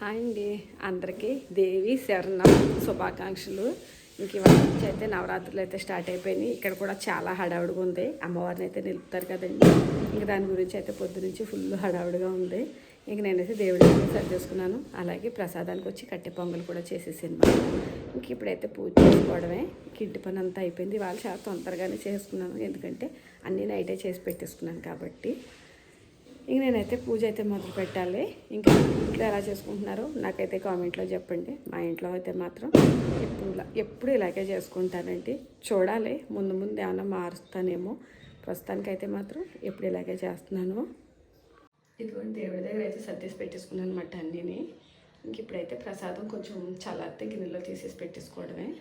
Hi అండి. అందరికీ దేవి శరణం శుభాకాంక్షలు. ఇంక ఇవాళ నుంచి అయితే నవరాత్రులు అయితే స్టార్ట్ అయిపోయినాయి. ఇక్కడ కూడా చాలా హడావుడిగా ఉంది. అమ్మవారిని అయితే నిలుపుతారు కదండి. ఇంక దాని గురించి అయితే పొద్దు నుంచి ఫుల్ హడావుడిగా ఉంది. ఇంక నేనైతే దేవుడి దగ్గర సరి చేసుకున్నాను. అలాగే ప్రసాదానికి వచ్చి కట్టె పొంగలు కూడా చేసేసాను ఇంక ఇప్పుడైతే పూజ చేసుకోవడమే. ఇంక ఇంటి పని అంతా అయిపోయింది. వాళ్ళు చాలా తొందరగానే చేసుకున్నాను. ఎందుకంటే అన్నీ నైటే చేసి పెట్టేసుకున్నాను కాబట్టి. ఇంక నేనైతే పూజ అయితే మొదలు పెట్టాలి. ఇంకా ఇంట్లో ఎలా చేసుకుంటున్నారో నాకైతే కామెంట్లో చెప్పండి. మా ఇంట్లో అయితే మాత్రం ఎప్పుడు ఇలా- ఎప్పుడు ఇలాగే చేసుకుంటానండి. చూడాలి ముందు ముందు ఏమైనా మారుస్తానేమో. ప్రస్తుతానికైతే మాత్రం ఎప్పుడు ఇలాగే చేస్తున్నాను. ఇదిగోండి దేవుడి దగ్గర అయితే సర్దేసి పెట్టేసుకున్నాను అనమాట అన్నీని. ఇంక ఇప్పుడైతే ప్రసాదం కొంచెం చల్లారితే గిన్నెలో తీసేసి పెట్టేసుకోవడమే.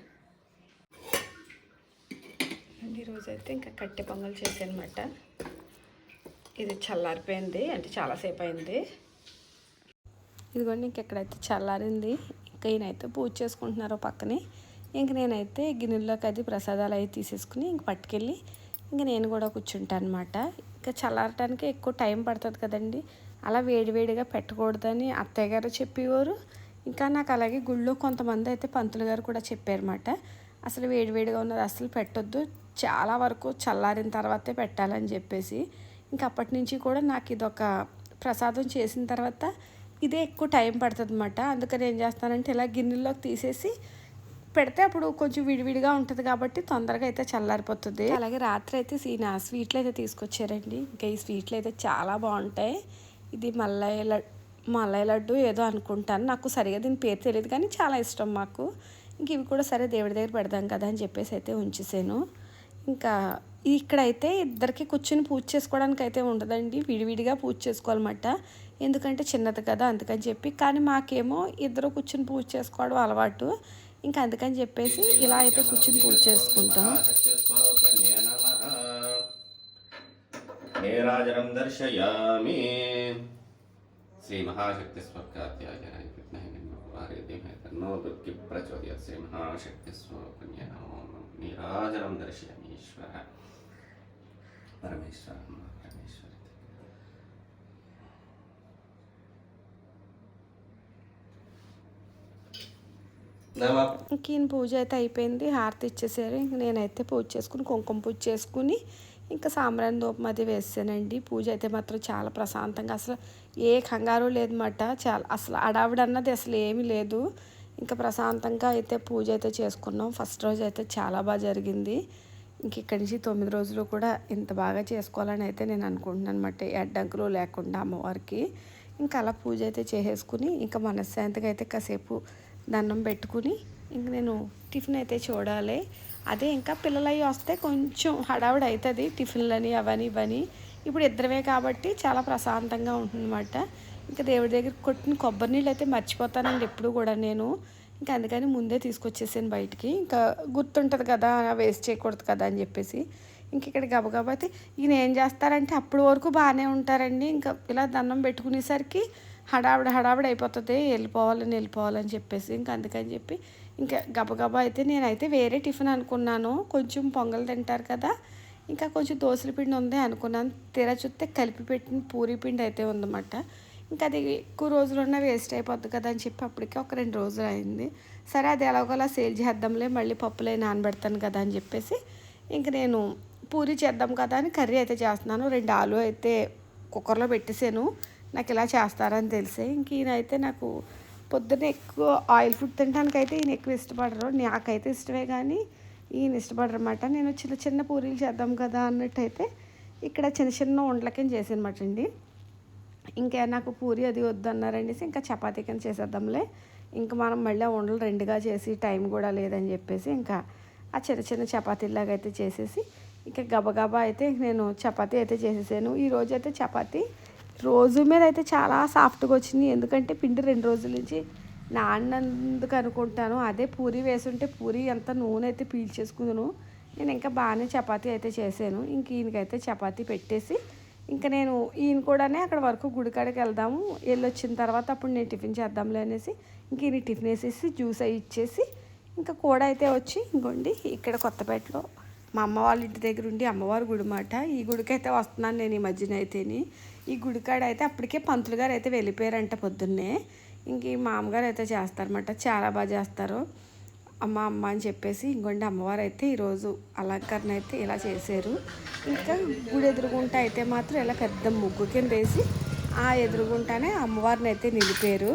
ఈరోజు అయితే ఇంకా కట్టె పొంగల్ చేశాను ఇది చల్లారిపోయింది అంటే చాలాసేపు అయింది ఇదిగోండి ఇంకెక్కడైతే చల్లారింది ఇంకా ఈయనైతే పూజ చేసుకుంటున్నారు పక్కనే. ఇంక నేనైతే గిన్నెల్లోకి అది ప్రసాదాలు అవి తీసేసుకుని ఇంక పట్టుకెళ్ళి ఇంక నేను కూడా కూర్చుంటాను అనమాట ఇంకా చల్లారటానికి ఎక్కువ టైం పడుతుంది కదండి. అలా వేడివేడిగా పెట్టకూడదని అత్తయ్య గారు చెప్పేవారు. ఇంకా నాకు అలాగే గుళ్ళో కొంతమంది అయితే పంతులు గారు కూడా చెప్పారన్నమాట. అసలు వేడివేడిగా ఉన్నది అసలు పెట్టొద్దు. చాలా వరకు చల్లారిన తర్వాతే పెట్టాలని చెప్పేసి. ఇంకా అప్పటి నుంచి కూడా నాకు ఇదొక ప్రసాదం చేసిన తర్వాత ఇదే ఎక్కువ టైం పడుతుంది అనమాట అందుకని ఏం చేస్తానంటే ఇలా గిన్నెల్లోకి తీసేసి పెడితే అప్పుడు కొంచెం విడివిడిగా ఉంటుంది కాబట్టి తొందరగా అయితే చల్లారిపోతుంది. అలాగే రాత్రి అయితే సీన స్వీట్లు అయితే తీసుకొచ్చారండి. ఇంకా ఈ స్వీట్లు అయితే చాలా బాగుంటాయి. ఇది మల్లయ్య లడ్ మల్లయ్య లడ్డు ఏదో అనుకుంటాను. నాకు సరిగా దీని పేరు తెలియదు కానీ చాలా ఇష్టం మాకు. ఇంక ఇవి కూడా సరే దేవుడి దగ్గర పెడదాం కదా అని చెప్పేసి అయితే ఉంచేసాను. ఇంకా ఇక్కడైతే ఇద్దరికి కూర్చుని పూజ చేసుకోవడానికి అయితే ఉండదండి. విడివిడిగా పూజ చేసుకోవాలన్నమాట. ఎందుకంటే చిన్నది కదా అందుకని చెప్పి. కానీ మాకేమో ఇద్దరు కూర్చుని పూజ చేసుకోవడం అలవాటు. ఇంకా అందుకని చెప్పేసి ఇలా అయితే కూర్చుని పూజ చేసుకుంటాం. నీరాజనం దర్శయామి. శ్రీ మహాశక్తి స్వర్గాధ్యాయ విఘ్నహే ధీమహి తన్నో దుర్గి ప్రచోదయాత్. శ్రీ మహాశక్తి స్వరూపిణ్య నమో నీరాజనం దర్శయామి ఈశ్వర. పరమేశ్వర పరమేశ్వర ఈయన పూజ అయితే అయిపోయింది. హారతి ఇచ్చేసారు. ఇంక నేనైతే పూజ చేసుకుని కుంకుమ పూజ చేసుకుని ఇంకా సాంబ్రాణి దూపం అది వేసానండి. పూజ అయితే మాత్రం చాలా ప్రశాంతంగా అసలు ఏ కంగారు లేదన్నమాట. చాలా అసలు అడావిడన్నది అసలు ఏమీ లేదు. ఇంకా ప్రశాంతంగా అయితే పూజ అయితే చేసుకున్నాం. ఫస్ట్ రోజు అయితే చాలా బాగా జరిగింది. ఇంక ఇక్కడి నుంచి తొమ్మిది రోజులు కూడా ఇంత బాగా చేసుకోవాలని అయితే నేను అనుకుంటున్నాను. అనమాట అడ్డంకులు లేకుండా అమ్మవారికి. ఇంకా అలా పూజ అయితే చేసేసుకుని ఇంకా మనశ్శాంతిగా అయితే కాసేపు దండం పెట్టుకుని ఇంక నేను టిఫిన్ అయితే చూడాలి. అదే ఇంకా పిల్లలు అవి వస్తే కొంచెం హడావిడి అవుతుంది టిఫిన్లని అవని ఇవని. ఇప్పుడు ఇద్దరమే కాబట్టి చాలా ప్రశాంతంగా ఉంటుందన్నమాట. ఇంకా దేవుడి దగ్గర కొట్టిన కొబ్బరి నీళ్ళు అయితే మర్చిపోతానండి ఎప్పుడు కూడా నేను. ఇంకా అందుకని ముందే తీసుకొచ్చేసాను బయటికి. ఇంకా గుర్తుంటుంది కదా వేస్ట్ చేయకూడదు కదా అని చెప్పేసి. ఇంక ఇక్కడ గబగబా అయితే ఈయన ఏం చేస్తారంటే అప్పటి వరకు బాగానే ఉంటారండి. ఇంకా ఇలా దండం పెట్టుకునేసరికి హడావిడ హడావిడ అయిపోతుంది. వెళ్ళిపోవాలని వెళ్ళిపోవాలని చెప్పేసి. ఇంకా అందుకని చెప్పి ఇంకా గబగబా అయితే నేనైతే వేరే టిఫిన్ అనుకున్నాను. కొంచెం పొంగల్ తింటారు కదా ఇంకా కొంచెం దోశల పిండి ఉంది అనుకున్నాను. తీరా చూస్తే కలిపి పెట్టిన పూరి పిండి అయితే ఉందన్నమాట. ఇంకా అది ఎక్కువ రోజులు ఉన్న వేస్ట్ అయిపోద్ది కదా అని చెప్పి అప్పటికే ఒక రెండు రోజులు అయింది. సరే అది ఎలాగోలా సేల్ చేద్దాంలే మళ్ళీ పప్పులే నానబెడతాను కదా అని చెప్పేసి ఇంక నేను పూరి చేద్దాం కదా అని కర్రీ అయితే చేస్తున్నాను. రెండు ఆలు అయితే కుక్కర్లో పెట్టేసాను నాకు ఇలా చేస్తారని తెలిసే ఇంక ఈయన అయితే నాకు పొద్దున్న ఎక్కువ ఆయిల్ ఫుడ్ తినడానికి అయితే ఈయన ఎక్కువ ఇష్టపడరు. నాకైతే ఇష్టమే కానీ ఈయన ఇష్టపడరు అనమాట నేను చిన్న చిన్న పూరీలు చేద్దాం కదా అన్నట్టయితే ఇక్కడ చిన్న చిన్న వంటలకేం చేసానమాట అండి. ఇంకా నాకు పూరి అది వద్దన్నారనేసి ఇంకా చపాతీ కింద చేసేద్దాంలే. ఇంకా మనం మళ్ళీ ఉండలు రెండుగా చేసి టైం కూడా లేదని చెప్పేసి ఇంకా ఆ చిన్న చిన్న చపాతీలాగా అయితే చేసేసి ఇంకా గబగబా అయితే నేను చపాతీ అయితే చేసేసాను. ఈ అయితే చపాతీ రోజు మీద అయితే చాలా సాఫ్ట్గా వచ్చింది. ఎందుకంటే పిండి రెండు రోజుల నుంచి నాన్నందుకు అనుకుంటాను. అదే పూరి వేసుంటే పూరి అంత నూనె అయితే పీల్చేసుకున్నాను నేను ఇంకా బాగానే చపాతీ అయితే చేశాను. ఇంక ఈయనకైతే చపాతీ పెట్టేసి ఇంకా నేను ఈయన కూడానే అక్కడ వరకు గుడికాడికి వెళ్దాము. వెళ్ళొచ్చిన తర్వాత అప్పుడు నేను టిఫిన్ చేద్దాంలే అనేసి ఇంక ఈయన టిఫిన్ వేసేసి జ్యూస్ అవి ఇచ్చేసి ఇంకా కూడా అయితే వచ్చి ఇంకోండి ఇక్కడ కొత్తపేటలో మా అమ్మ వాళ్ళ ఇంటి దగ్గర ఉండి అమ్మవారి గుడి మాట. ఈ గుడికి అయితే వస్తున్నాను నేను ఈ మధ్యన అయితేని. ఈ గుడికాడ అయితే అప్పటికే పంతులు గారు అయితే వెళ్ళిపోయారంట పొద్దున్నే. ఇంక ఈ మామగారు అయితే చేస్తారన్నమాట. చాలా బాగా చేస్తారు. అమ్మ అమ్మ అని చెప్పేసి ఇంకోండి అమ్మవారు అయితే ఈరోజు అలంకరణ అయితే ఇలా చేశారు. ఇంకా గుడి ఎదురుగుంట అయితే మాత్రం ఇలా పెద్ద ముగ్గు కింద వేసి ఆ ఎదురుగుంటానే అమ్మవారిని అయితే నిలిపారు.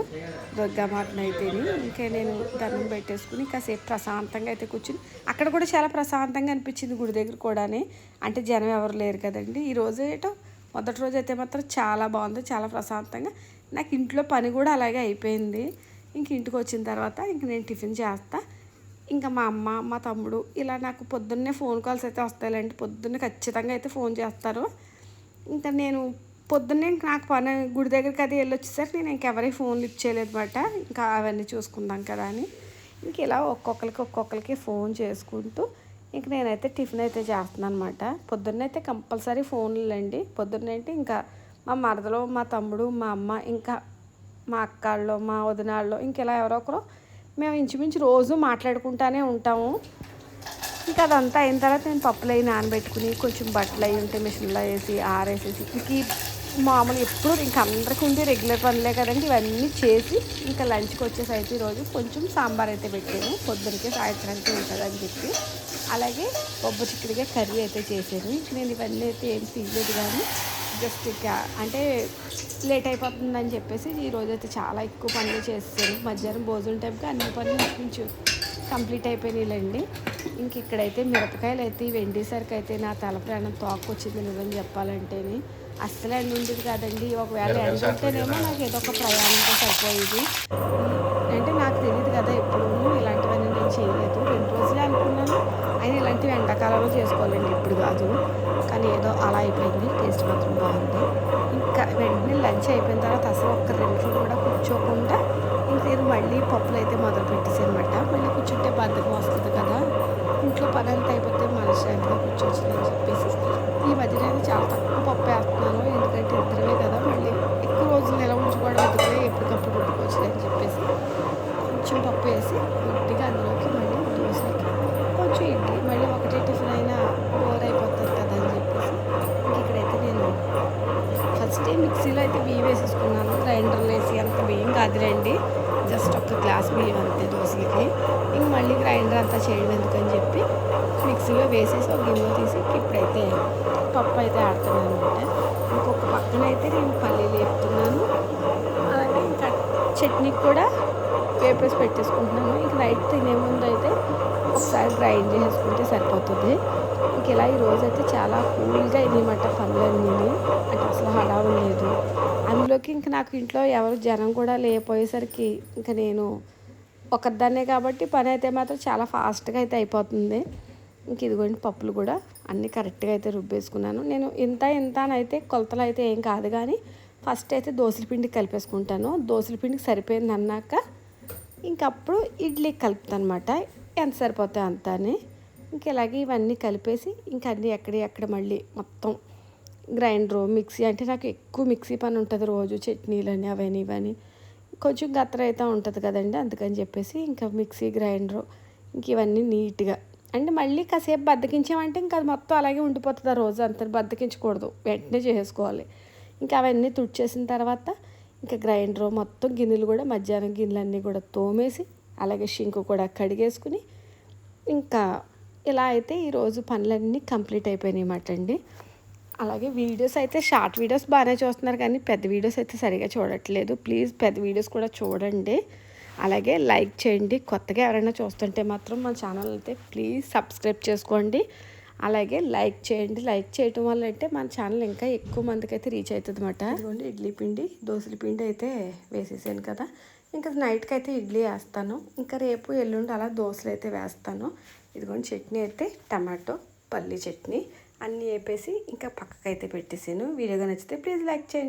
దుర్గామాతను అయితే ఇంకా నేను దండం పెట్టేసుకుని కాసేపు ప్రశాంతంగా అయితే కూర్చుని అక్కడ కూడా చాలా ప్రశాంతంగా అనిపించింది గుడి దగ్గర కూడానే. అంటే జనం ఎవరు లేరు కదండి. ఈ రోజు ఏటో మొదటి రోజు అయితే మాత్రం చాలా బాగుంది చాలా ప్రశాంతంగా. నాకు ఇంట్లో పని కూడా అలాగే అయిపోయింది. ఇంక ఇంటికి వచ్చిన తర్వాత ఇంక నేను టిఫిన్ చేస్తా. ఇంకా మా అమ్మ మా తమ్ముడు ఇలా నాకు పొద్దున్నే ఫోన్ కాల్స్ అయితే వస్తాయిలేండి. పొద్దున్నే ఖచ్చితంగా అయితే ఫోన్ చేస్తారు. ఇంకా నేను పొద్దున్నే నాకు పని గుడి దగ్గరికి అది వెళ్ళి వచ్చేసరికి నేను ఇంకెవరి ఫోన్లు ఇచ్చేయలేదన్నమాట. ఇంకా అవన్నీ చూసుకుందాం కదా అని. ఇంక ఇలా ఒక్కొక్కరికి ఒక్కొక్కరికి ఫోన్ చేసుకుంటూ ఇంక నేనైతే టిఫిన్ అయితే చేస్తున్నాను అనమాట పొద్దున్నైతే కంపల్సరీ ఫోన్లు అండి పొద్దున్నంటే ఇంకా మా మరదలో మా తమ్ముడు మా అమ్మ ఇంకా మా అక్కాళ్ళు మా వదినాళ్ళు ఇంకెలా ఎవరో ఒకరు మేము ఇంచుమించు రోజు మాట్లాడుకుంటానే ఉంటాము. ఇంకా అదంతా అయిన తర్వాత నేను పప్పులు అవి నానబెట్టుకుని కొంచెం బట్టలు అవి ఉంటే మిషన్లో వేసి ఆరేసేసి ఇంకీ మామూలు ఎప్పుడు ఇంకా అందరికీ ఉండే రెగ్యులర్ పనులే కదండి. ఇవన్నీ చేసి ఇంకా లంచ్కి వచ్చేసి అయితే ఈరోజు కొంచెం సాంబార్ అయితే పెట్టాను. పొద్దునకే సాయంత్రానికి ఉంటుంది అని చెప్పి. అలాగే బొబ్బ చిక్కుడుగా కర్రీ అయితే చేశాను. ఇంక నేను ఇవన్నీ అయితే ఏం తీయలేదు కానీ జస్ట్ ఇక అంటే లేట్ అయిపోతుందని చెప్పేసి ఈ రోజు అయితే చాలా ఎక్కువ పనులు చేస్తాను మధ్యాహ్నం భోజనం టైంకి అన్ని పనులు కొంచెం కంప్లీట్ అయిపోయినాయిలేండి. ఇంక ఇక్కడైతే మిరపకాయలు అయితే ఇవి ఎండేసరికి అయితే నా తల ప్రాణం తోక వచ్చింది నిజం చెప్పాలంటేని. అస్సలు ఎండ ఉండేది కాదండి. ఒకవేళ ఎండ ఉంటేనేమో నాకు ఏదో ఒక ప్రయాణంతో సరిపోయేది. అంటే నాకు తెలియదు కదా ఎప్పుడు ఇలాంటివన్నీ నేను చేయలేదు. రెండు రోజులే అనుకున్నాను. అయినా ఇలాంటివి ఎండాకాలంలో చేసుకోవాలండి. ఇప్పుడు కాదు. కానీ ఏదో అలా అయిపోయింది. టేస్ట్ మాత్రం బాగుంది. ఇంకా వెంటనే లంచ్ అయిపోయిన తర్వాత అసలు ఒక్క రెండు కూడా కూర్చోకుండా ఇంక నేను మళ్ళీ పప్పులు అయితే మొదలు పెట్టేసి అనమాట మళ్ళీ కూర్చుంటే బద్దకం వస్తుంది కదా. ఇంట్లో పని అంతా అయిపోతే మనశ్శాంతిగా కూర్చోవచ్చులని చెప్పేసి. ఈ మధ్య నేను చాలా తక్కువ పప్పు వేస్తున్నాను ఎందుకంటే ఇద్దరమే కదా మళ్ళీ ఎక్కువ రోజులు నిలవ ఉంచుకోవడం ఎందుకంటే ఎప్పటికప్పుడు వండుకోవచ్చు అని చెప్పేసి కొంచెం పప్పు వేసి కొద్దిగా అందులోకి మళ్ళీ దోశలకి కొంచెం ఇడ్లీ మళ్ళీ ఒకటే టిఫిన్ అయినా బోర్ అయిపోతుంది కదా అని చెప్పేసి ఇంక ఇక్కడైతే నేను ఫస్ట్ మిక్సీలో అయితే బియ్యం వేసేసుకున్నాను. గ్రైండర్లో వేసి అంత బియ్యం కాదులేండి. జస్ట్ ఒక గ్లాస్ బియ్యం అంతే దోశలకి ఇంక మళ్ళీ గ్రైండర్ అంతా చేయడం ఎందుకని చెప్పి మిక్సీలో వేసేసి ఒక గిన్నె తీసి ఇప్పుడైతే పప్పు అయితే ఆడుతున్నాను అనమాట. ఇంకొక పక్కన అయితే నేను పల్లీలు వేపుతున్నాను. అలాగే ఇంకా చట్నీకి కూడా పేపర్స్ పెట్టేసుకుంటున్నాను. ఇంక నైట్ తినే ముందు అయితే ఒకసారి గ్రైండ్ చేసుకుంటే సరిపోతుంది. ఇలా ఈరోజు అయితే చాలా కూల్గా అయిందన్నమాట పనులన్నీ అంటే అసలు హడావులు లేదు. అందులోకి ఇంక నాకు ఇంట్లో ఎవరు జనం కూడా లేకపోయేసరికి ఇంకా నేను ఒకదాన్నే కాబట్టి పని అయితే మాత్రం చాలా ఫాస్ట్గా అయితే అయిపోతుంది. ఇంక ఇదిగోండి పప్పులు కూడా అన్నీ కరెక్ట్గా అయితే రుబ్బేసుకున్నాను. నేను ఇంత ఇంత అని అయితే కొలతలు అయితే ఏం కాదు కానీ ఫస్ట్ అయితే దోసల పిండి కలిపేసుకుంటాను. దోసల పిండికి సరిపోయింది అన్నాక ఇంకప్పుడు ఇడ్లీ కలుపుతాను అనమాట ఎంత సరిపోతాయి అంత అని ఇంక ఇలాగే ఇవన్నీ కలిపేసి ఇంక అన్నీ ఎక్కడ ఎక్కడ మళ్ళీ మొత్తం గ్రైండరు మిక్సీ అంటే నాకు ఎక్కువ మిక్సీ పని ఉంటుంది రోజు చట్నీలని అవని ఇవని. కొంచెం గత్ర అయితే ఉంటుంది కదండి అందుకని చెప్పేసి ఇంకా మిక్సీ గ్రైండరు ఇంక ఇవన్నీ నీట్గా. అంటే మళ్ళీ కాసేపు బద్దకించామంటే ఇంకా అది మొత్తం అలాగే ఉండిపోతుంది ఆ రోజు అంత బద్దకించకూడదు వెంటనే చేసుకోవాలి ఇంకా అవన్నీ తుడిచేసిన తర్వాత ఇంకా గ్రైండర్ మొత్తం గిన్నెలు కూడా మధ్యాహ్నం గిన్నెలన్నీ కూడా తోమేసి అలాగే షింకు కూడా కడిగేసుకుని ఇంకా ఇలా అయితే ఈరోజు పనులన్నీ కంప్లీట్ అయిపోయినాయి అన్నమాట అండి. అలాగే వీడియోస్ అయితే షార్ట్ వీడియోస్ బాగానే చూస్తున్నారు కానీ పెద్ద వీడియోస్ అయితే సరిగా చూడట్లేదు. ప్లీజ్ పెద్ద వీడియోస్ కూడా చూడండి. అలాగే లైక్ చేయండి. కొత్తగా ఎవరైనా చూస్తుంటే మాత్రం మా ఛానల్ అయితే ప్లీజ్ సబ్స్క్రైబ్ చేసుకోండి. అలాగే లైక్ చేయండి. లైక్ చేయటం వల్ల అంటే మన ఛానల్ ఇంకా ఎక్కువ మందికి అయితే రీచ్ అవుతుంది అనమాట ఇదిగోండి ఇడ్లీ పిండి దోశల పిండి అయితే వేసేసాను కదా. ఇంకా నైట్కి అయితే ఇడ్లీ వేస్తాను. ఇంకా రేపు ఎల్లుండి అలా దోశలు అయితే వేస్తాను. ఇదిగోండి చట్నీ అయితే టమాటో పల్లి చట్నీ అన్నీ వేపేసి ఇంకా పక్కకైతే పెట్టేసాను. వీడియోగా నచ్చితే ప్లీజ్ లైక్ చేయండి.